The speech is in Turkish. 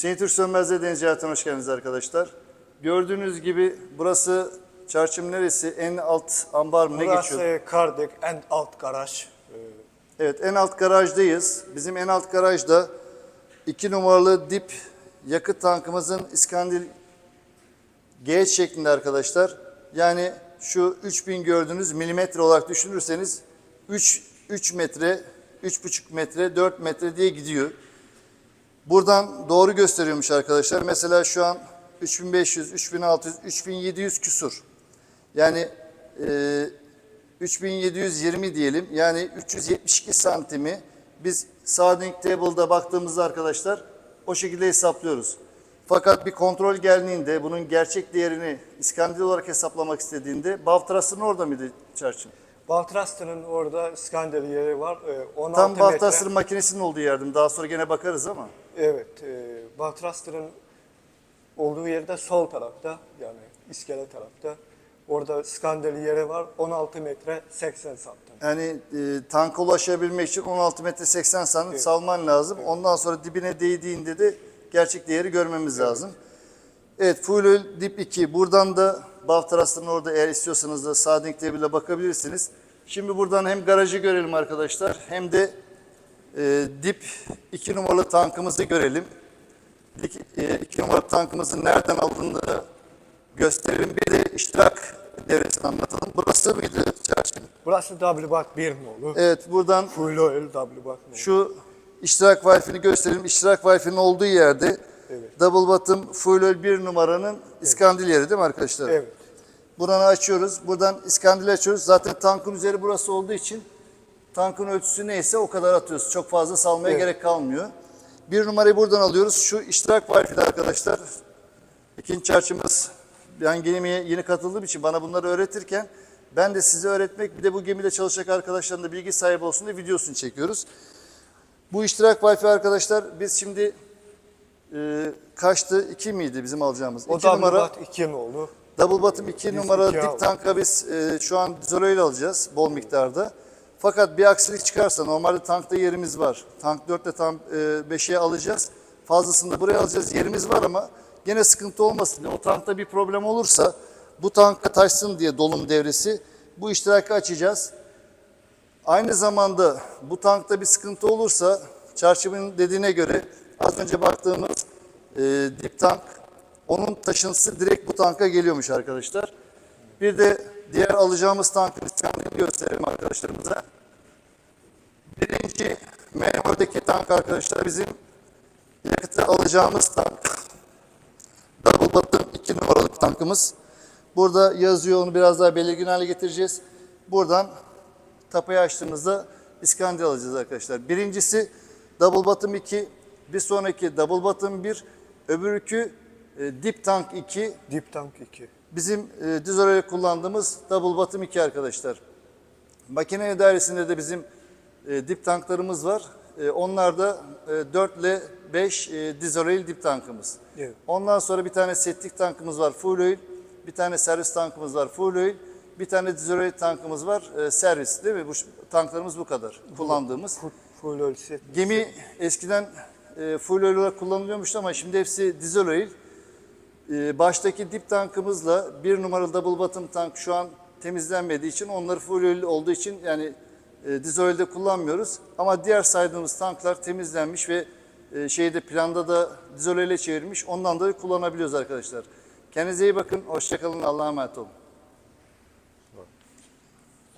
Hüseyin Türk Sönmez'de Deniz Hayatı'na hoş geldiniz arkadaşlar. Gördüğünüz gibi burası çarşım neresi? En alt ambar mı ne geçiyor? Burası Kardek en alt garaj. Evet en alt garajdayız. Bizim en alt garajda 2 numaralı dip yakıt tankımızın İskandil G şeklinde arkadaşlar. Yani şu 3000 gördüğünüz milimetre olarak düşünürseniz 3, 3 metre, 3,5 metre, 4 metre diye gidiyor. Buradan doğru gösteriyormuş arkadaşlar. Mesela şu an 3500, 3600, 3700 küsur. Yani e, 3720 diyelim. Yani 372 santimi biz Sounding Table'da baktığımızda arkadaşlar o şekilde hesaplıyoruz. Fakat bir kontrol geldiğinde bunun gerçek değerini İskandil olarak hesaplamak istediğinde Bavtras'ın orada mıydı çarşın? Baltrast'ın orada skandal yeri var. Ee, 16 Tam metre. Makinesinin olduğu yerdim. Daha sonra gene bakarız ama. Evet. E, Baltrast'ın olduğu yerde sol tarafta yani iskele tarafta. Orada skandal yeri var. 16 metre 80 santim. Yani e, tanka ulaşabilmek için 16 metre 80 santim salman lazım. Ondan sonra dibine değdiğinde de gerçek değeri görmemiz lazım. Evet full oil dip 2. Buradan da Bavtras'ın orada eğer istiyorsanız da Sading bile bakabilirsiniz. Şimdi buradan hem garajı görelim arkadaşlar hem de e, dip 2 numaralı tankımızı görelim. 2 numaralı tankımızın nereden aldığını da gösterelim. Bir de iştirak devresini anlatalım. Burası mıydı çarşı? Burası WBAT 1 nolu. Evet buradan Full oil WBAT nolu. şu iştirak Wi-Fi'ni gösterelim. İştirak Wi-Fi'nin olduğu yerde Evet. double bottom full oil 1 numaranın iskandil yeri değil mi arkadaşlar? Evet. Buranı açıyoruz. Buradan iskandili açıyoruz. Zaten tankın üzeri burası olduğu için tankın ölçüsü neyse o kadar atıyoruz. Çok fazla salmaya Evet. gerek kalmıyor. Bir numarayı buradan alıyoruz. Şu iştirak Wi-Fi'de arkadaşlar. İkinci çarşımız ben gemiye yeni katıldığım için bana bunları öğretirken ben de size öğretmek bir de bu gemide çalışacak arkadaşların da bilgi sahibi olsun diye videosunu çekiyoruz. Bu iştirak Wi-Fi arkadaşlar biz şimdi e, kaçtı? 2 miydi bizim alacağımız? O 2 numara. WBAT 2 nolu. Double bottom 2 Biz numara iki aldık. tanka biz e, şu an dizolayla alacağız bol miktarda. Fakat bir aksilik çıkarsa normalde tankta yerimiz var. Tank 4'te tam e, 5'e alacağız. Fazlasını da buraya alacağız. Yerimiz var ama gene sıkıntı olmasın diye. O tankta bir problem olursa bu tanka taşsın diye dolum devresi bu iştirakı açacağız. Aynı zamanda bu tankta bir sıkıntı olursa çarşımın dediğine göre az önce baktığımız e, dip tank onun taşıntısı direkt bu tanka geliyormuş arkadaşlar. Bir de diğer alacağımız tankın iskamını gösterelim arkadaşlarımıza. Birinci menüdeki tank arkadaşlar bizim yakıtı alacağımız tank. Double bottom 2 numaralı tankımız. Burada yazıyor onu biraz daha belirgin hale getireceğiz. Buradan tapayı açtığımızda iskandil alacağız arkadaşlar. Birincisi double bottom 2, bir sonraki double bottom 1, öbürkü e, dip tank 2, Deep tank 2. bizim e, düz olarak kullandığımız double bottom 2 arkadaşlar. Makine dairesinde de bizim e, dip tanklarımız var. E, onlar da e, 4 ile 5 e, dizorail dip tankımız. Evet. Ondan sonra bir tane setlik tankımız var full oil. Bir tane servis tankımız var full oil. Bir tane dizorail tankımız var e, servis değil mi? Bu tanklarımız bu kadar kullandığımız. Full, full oil set. Gemi eskiden e, full oil olarak kullanılıyormuştu ama şimdi hepsi dizel oil. E, baştaki dip tankımızla bir numaralı double bottom tank şu an temizlenmediği için onları full oil olduğu için yani e, dizel oil'de kullanmıyoruz. Ama diğer saydığımız tanklar temizlenmiş ve e, şeyde planda da dizel oil'e çevirmiş. Ondan dolayı kullanabiliyoruz arkadaşlar. Kendinize iyi bakın. Hoşçakalın. Allah'a emanet olun.